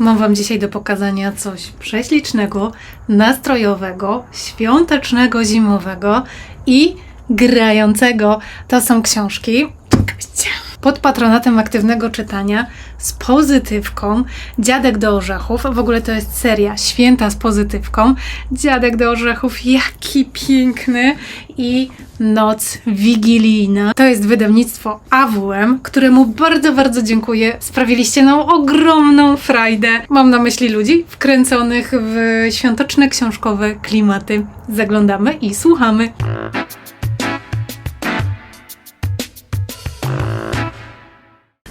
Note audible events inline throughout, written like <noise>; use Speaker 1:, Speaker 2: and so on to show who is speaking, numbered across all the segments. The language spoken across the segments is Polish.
Speaker 1: Mam Wam dzisiaj do pokazania coś prześlicznego, nastrojowego, świątecznego, zimowego i grającego. To są książki pod patronatem aktywnego czytania z pozytywką Dziadek do orzechów. W ogóle to jest seria Święta z pozytywką. Dziadek do orzechów, jaki piękny i Noc Wigilijna. To jest wydawnictwo AWM, któremu bardzo, bardzo dziękuję. Sprawiliście nam ogromną frajdę. Mam na myśli ludzi wkręconych w świąteczne książkowe klimaty. Zaglądamy i słuchamy.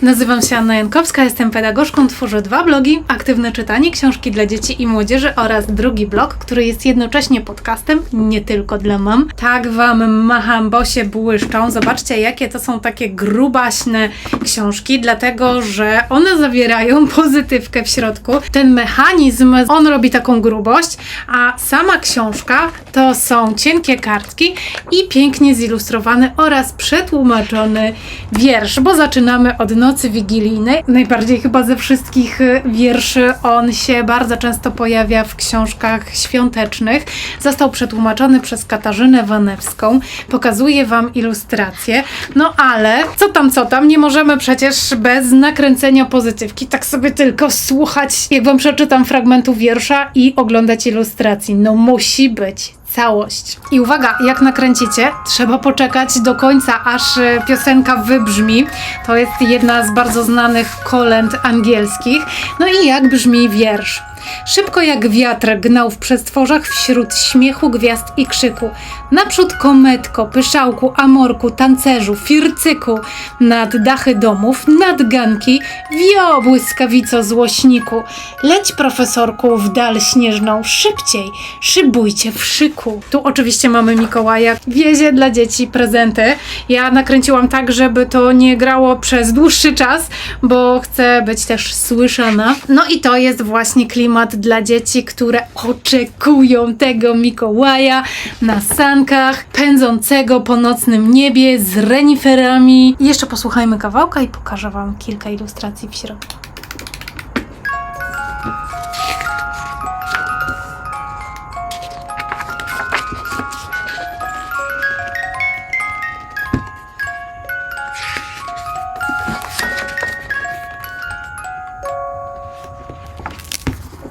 Speaker 1: Nazywam się Anna Jankowska, jestem pedagogzką, tworzę dwa blogi, aktywne czytanie, książki dla dzieci i młodzieży oraz drugi blog, który jest jednocześnie podcastem, nie tylko dla mam. Tak Wam macham, bo się błyszczą. Zobaczcie, jakie to są takie grubaśne książki, dlatego, że one zawierają <laughs> pozytywkę w środku. Ten mechanizm, on robi taką grubość, a sama książka to są cienkie kartki i pięknie zilustrowany oraz przetłumaczony wiersz, bo zaczynamy od nocy wigilijnej. Najbardziej chyba ze wszystkich y, wierszy on się bardzo często pojawia w książkach świątecznych. Został przetłumaczony przez Katarzynę Wanewską. Pokazuję Wam ilustrację. No ale co tam, co tam, nie możemy przecież bez nakręcenia pozytywki tak sobie tylko słuchać, jak Wam przeczytam fragmentu wiersza i oglądać ilustracji. No musi być całość. I uwaga, jak nakręcicie, trzeba poczekać do końca, aż e, piosenka wybrzmi. To jest jedna z bardzo znanych kolęd angielskich. No i jak brzmi wiersz? Szybko jak wiatr gnał w przestworzach wśród śmiechu, gwiazd i krzyku. Naprzód kometko, pyszałku, amorku, tancerzu, fircyku. Nad dachy domów, nad ganki, wio błyskawico złośniku. Leć profesorku w dal śnieżną, szybciej, szybujcie w szyku. Tu oczywiście mamy Mikołaja, wiezie dla dzieci prezenty. Ja nakręciłam tak, żeby to nie grało przez dłuższy czas, bo chcę być też słyszana. No i to jest właśnie klimat dla dzieci, które oczekują tego Mikołaja na sankach, pędzącego po nocnym niebie z reniferami. Jeszcze posłuchajmy kawałka i pokażę Wam kilka ilustracji w środku.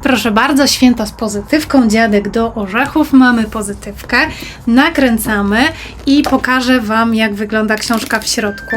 Speaker 1: Proszę bardzo, święta z pozytywką, dziadek do orzechów. Mamy pozytywkę, nakręcamy i pokażę Wam, jak wygląda książka w środku.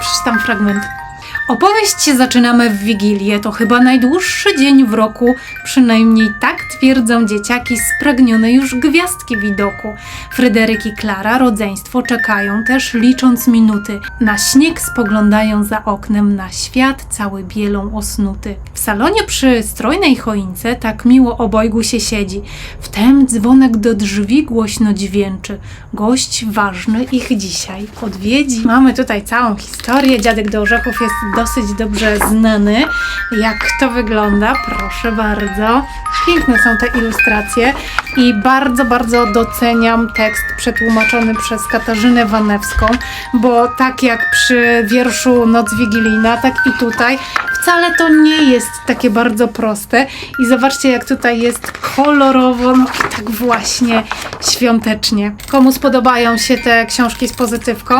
Speaker 1: Przeczytam fragment. Opowieść zaczynamy w Wigilię. To chyba najdłuższy dzień w roku, przynajmniej tak twierdzą dzieciaki spragnione już gwiazdki widoku. Fryderyk i Klara, rodzeństwo, czekają też licząc minuty. Na śnieg spoglądają za oknem, na świat cały bielą osnuty. W salonie przy strojnej choince tak miło obojgu się siedzi. Wtem dzwonek do drzwi głośno dźwięczy. Gość ważny ich dzisiaj odwiedzi. Mamy tutaj całą historię. Dziadek do orzechów jest dosyć dobrze znany. Jak to wygląda? Proszę bardzo. Piękne są te ilustracje i bardzo, bardzo doceniam tekst przetłumaczony przez Katarzynę Wanewską, bo tak jak przy wierszu Noc Wigilijna, tak i tutaj wcale to nie jest takie bardzo proste i zobaczcie jak tutaj jest kolorowo, no i tak właśnie świątecznie. Komu spodobają się te książki z pozytywką?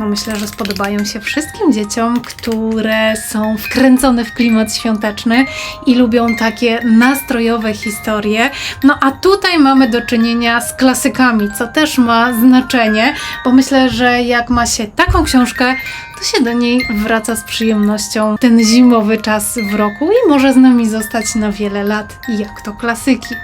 Speaker 1: No myślę, że spodobają się wszystkim dzieciom, które są wkręcone w klimat świąteczny i lubią takie nastrojowe historie. No a tutaj mamy do czynienia z klasykami, co też ma znaczenie, bo myślę, że jak ma się taką książkę, to się do niej wraca z przyjemnością ten zimowy czas w roku i może z nami zostać na wiele lat, jak to klasyki.